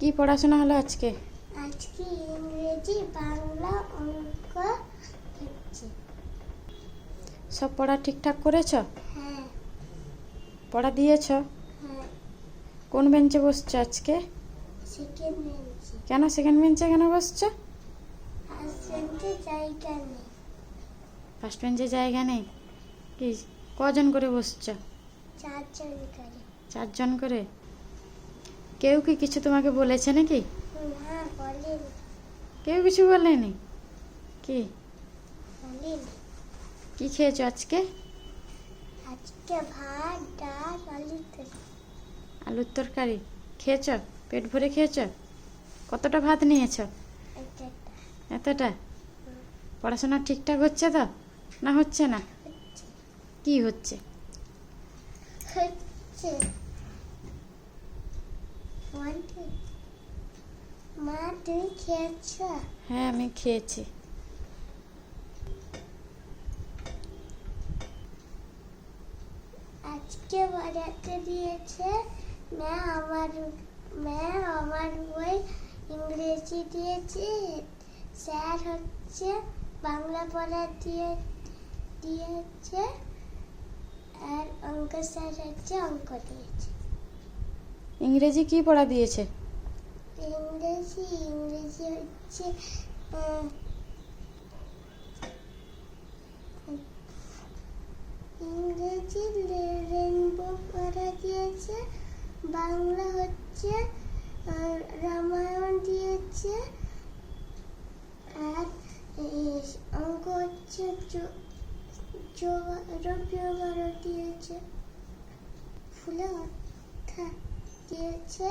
কি পড়াশোনা হলো আজকে? আজকে ইংরেজি বাংলা অঙ্ক সব পড়া ঠিকঠাক করেছ? হ্যাঁ। পড়া দিয়েছ? হ্যাঁ। কোন বেঞ্চে বসছো আজকে? সেকেন্ড বেঞ্চে। কেন সেকেন্ড বেঞ্চে কেন বসছো? আসতে জায়গা নেই। ফার্স্ট বেঞ্চে জায়গা নেই? কি কজন করে বসছো? চারজন করে। চারজন করে? কেউ কি কিছু তোমাকে বলেছে নাকি? কেউ কিছু বলেনি? কি? কি খেয়েছো আজকে? আজকে ভাত ডাল আলু আলুর তরকারি। খেয়েছ? পেট ভরে খেয়েছ? কতটা ভাত নিয়েছ? এতটা। পড়াশোনা ঠিকঠাক হচ্ছে তো? না হচ্ছে না? কি হচ্ছে? হচ্ছে। মা তুমি খেয়েছ হ্যাঁ আমি খেয়েছি। আজকে পড়াতে দিয়েছে ম্যাম আমার ম্যাম আমার বই ইংরেজি দিয়েছে। স্যার হচ্ছে বাংলা পড়া দিয়ে দিয়েছে। আর অঙ্ক স্যার হচ্ছে অঙ্ক দিয়েছে। ইংরেজি কি পড়া দিয়েছে? ইংরেজি ইংরেজি হচ্ছে ইংরেজি রেনবো পড়া দিয়েছে, বাংলা হচ্ছে রামায়ণ দিয়েছে, আর অঙ্ক হচ্ছে দিয়েছে। ফুলে কথা দিয়েছে